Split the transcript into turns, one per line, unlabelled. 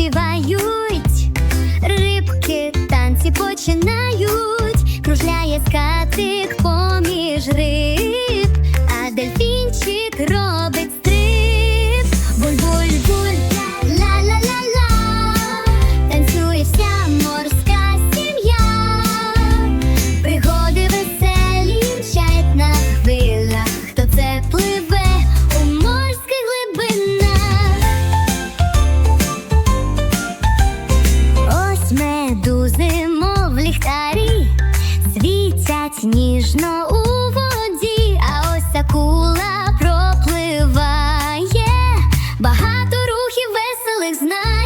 співають, рибки танці починають, кружляє скати. сплять ніжно у воді, а ось акула пропливає, багато рухів веселих знає.